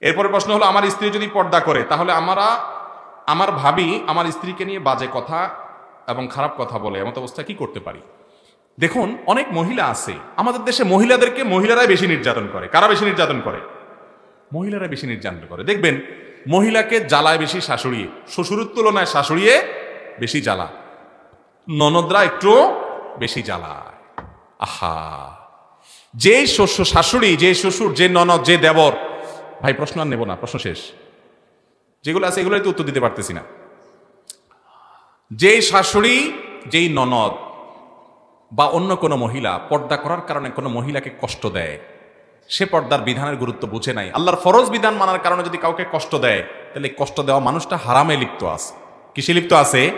এরপরে প্রশ্ন হলো, আমার স্ত্রী যদি পর্দা করে, তাহলে আমরা, আমার ভাবি আমার স্ত্রীকে নিয়ে বাজে কথা এবং খারাপ কথা বলে এমত অবস্থায় কি করতে পারি? দেখুন, অনেক মহিলা আছে, আমাদের দেশে মহিলাদেরকে মহিলারাই বেশি নির্যাতন করে। কারা বেশি নির্যাতন করে? মহিলারা বেশি নির্যাতন করে। দেখবেন, মহিলাকে জ্বালায় বেশি শাশুড়িয়ে শ্বশুরের তুলনায় শাশুড়িয়ে বেশি জ্বালা। ননদরা একটু বেশি জ্বালায়। আহা! যে শ্বশুর শাশুড়ি যে শ্বশুর, যে ননদ, যে দেবর ভাই, প্রশ্ন আর নেব না, প্রশ্ন শেষ। যেগুলো আছে এগুলোই তো উত্তর দিতে পারতেছি না। যেই শাশুড়ি, যেই ননদ বা অন্য কোনো মহিলা পর্দা করার কারণে কোনো মহিলাকে কষ্ট দেয়, সে পর্দার বিধানের গুরুত্ব বুঝে নাই। আল্লাহর ফরজ বিধান মানার কারণে যদি কাউকে কষ্ট দেয়, তাহলে কষ্ট দেওয়া মানুষটা হারামে লিপ্ত আছে। কিসে লিপ্ত আছে?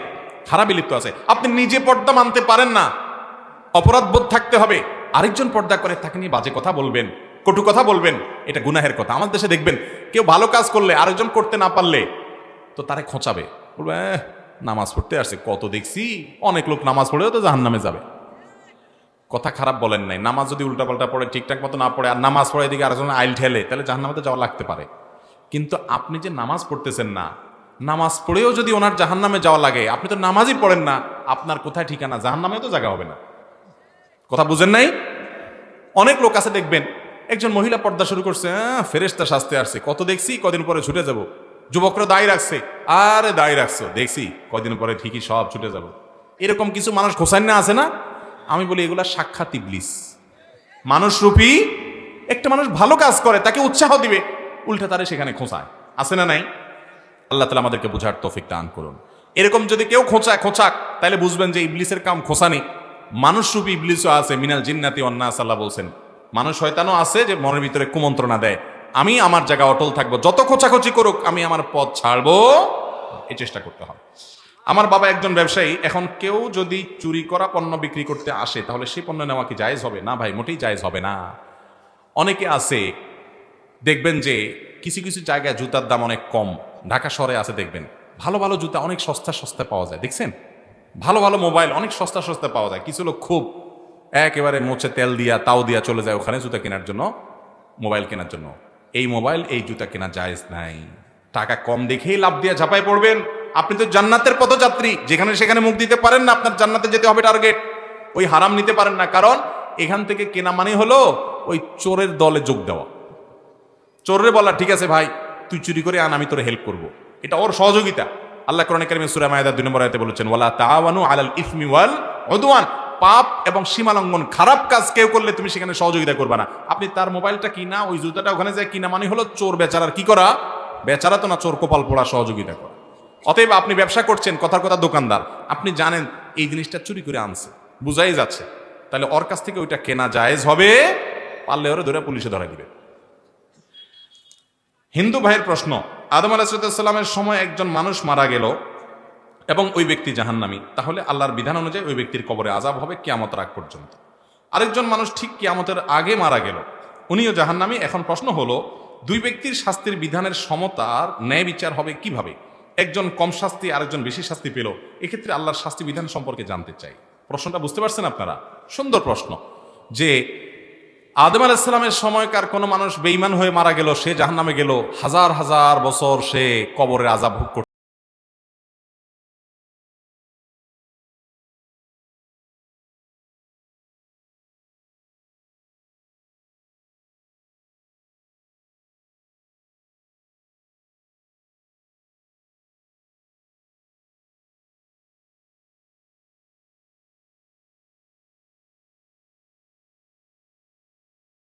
হারামে লিপ্ত আছে। আপনি নিজে পর্দা মানতে পারেন না। অপরাধ বোধ থাকতে হবে। আরেকজন পর্দা করে তাকে নিয়ে বাজে কথা বলবেন। কটু কথা বলবেন, এটা গুনাহের কথা। আমার দেশে দেখবেন, কেউ ভালো কাজ করলে, আরেকজন করতে না পারলে, তো তারে খোঁচাবে। বলবে নামাজ পড়তে আসছে, কত দেখছি, অনেক লোক নামাজ পড়েও তো জাহান নামে যাবে। কথা খারাপ বলেন নাই। নামাজ যদি উল্টাপাল্টা পড়ে, ঠিকঠাক মতো না পড়ে, আর নামাজ পড়ে এদিকে আরেকজন আইল ঠেলে, তাহলে জাহান্নামাতে যাওয়া লাগতে পারে। কিন্তু আপনি যে নামাজ পড়তেছেন না, নামাজ পড়েও যদি ওনার জাহান্নামে যাওয়া লাগে, আপনি তো নামাজই পড়েন না, আপনার কোথায় ঠিকানা? জাহান্নামেও তো জায়গা হবে না। কথা বুঝেন নাই? অনেক লোক আছে দেখবেন একজন মহিলা পর্দা শুরু করছে "আহ, ফেরেশতা শাস্তে আসছে। কত দেখছি কদিন পরে ছুটে যাব। যুবকরা দায় রাখছে। আরে দায় রাখছো। দেখছি কদিন পরে ঠিকই সব ছুটে যাব। এরকম কিছু মানুষ খোসাইন না আছে না? আমি বলি এগুলা সাক্ষাৎ ইবলিস। মানুষরূপী একটা মানুষ ভালো কাজ করে তাকে উৎসাহ দিবে। উল্টে তারে সেখানে খোঁচায়। আছে না নাই? আল্লাহ তালা আমাদেরকে বোঝার তৌফিক দান করুন। এরকম যদি কেউ খোঁচায় খোঁচাক তাহলে বুঝবেন যে ইবলিসের কাম খোঁচানি মানুষ রূপী ইবলিসও আছে মিনাল জিন্নাতি অন্না আল্লাহ বলছেন মানুষ শয়তানও আছে যে মনের ভিতরে কুমন্ত্রণা দেয়, আমি আমার জায়গা অটল থাকব, যত খোঁচাখুচি করুক, আমি আমার পথ ছাড়বো। এই চেষ্টা করতে হবে আমার বাবা একজন ব্যবসায়ী, এখন কেউ যদি চুরি করা পণ্য বিক্রি করতে আসে, তাহলে সেই পণ্য নেওয়া কি জায়জ হবে? না ভাই, মোটেই জায়জ হবে না। অনেকে আছে, দেখবেন যে কিছু কিছু জায়গায় জুতার দাম অনেক কম, ঢাকা শহরে আছে দেখবেন। ভালো ভালো জুতা অনেক সস্তা সস্তা পাওয়া যায়, দেখছেন? ভালো ভালো মোবাইল অনেক সস্তা সস্তা পাওয়া যায়, কিছু লোক খুব একেবারে মোচে তেল দিয়া, তাও দিয়া চলে যায় ওখানে জুতা কেনার জন্য, মোবাইল কেনার জন্য। এই মোবাইল, এই জুতা কেনা জায়েজ নাই। টাকা কম দেখেই লাভ দিয়ে ঝাঁপাই পড়বেন। আপনি তো জান্নাতের পথযাত্রী, যেখানে সেখানে মুখ দিতে পারেন না, আপনার জান্নাতে যেতে হবে টার্গেট। ওই হারাম নিতে পারেন না, কারণ এখান থেকে কেনা মানে হলো ওই চোরের দলে যোগ দেওয়া। চোররে বলা ঠিক আছে ভাই, তুই চুরি করে আন, আমি তোর হেল্প করব। এটা ওর সহযোগিতা। আল্লাহ কোরআন কারিমে সূরা মায়েদা দুই নম্বর আয়াতে বলেছেন, ওয়ালা তাআওয়ানু আলাল ইসমি ওয়াল উদওয়ান। পাপ এবং সীমালঙ্ঘন খারাপ কাজ কেউ করলে তুমি সেখানে সহযোগিতা করবে না। আপনি তার মোবাইলটা কিনা, ওই জুতাটা ওখানে যায় কিনা মানে হলো চোর বেচারার কি করা? বেচারা তো না, চোর কপাল পোড়া সহযোগিতা করা। অতএব আপনি ব্যবসা করছেন কথার কথা দোকানদার। আপনি জানেন এই জিনিসটা চুরি করে আনছে, বুঝাই যাচ্ছে। তাহলে ওর কাছ থেকে ওইটা কেনা জায়েজ হবে? পারলে ওরা ধরে পুলিশে ধরা দিবে। হিন্দু ভাইয়ের প্রশ্ন, আদম আলাহিসাল্লামের সময় একজন মানুষ মারা গেল। এবং ওই ব্যক্তি জাহান্নামি। তাহলে আল্লাহর বিধান অনুযায়ী ওই ব্যক্তির কবরে আজাব হবে কিয়ামত রাগ পর্যন্ত। আরেকজন মানুষ ঠিক কিয়ামতের আগে মারা গেল। উনিও জাহান্নামি। এখন প্রশ্ন হলো, দুই ব্যক্তির শাস্তির বিধানের সমতার ন্যায় বিচার হবে কীভাবে? একজন কম শাস্তি, আরেকজন বেশি শাস্তি পেল। এক্ষেত্রে আল্লাহর শাস্তি বিধান সম্পর্কে জানতে চাই। প্রশ্নটা বুঝতে পারছেন আপনারা? সুন্দর প্রশ্ন। যে আদম আলাইসালামের সময়কার কোনো মানুষ বেইমান হয়ে মারা গেল, সে জাহান্নামে গেল, হাজার হাজার বছর সে কবরের আজাব ভোগ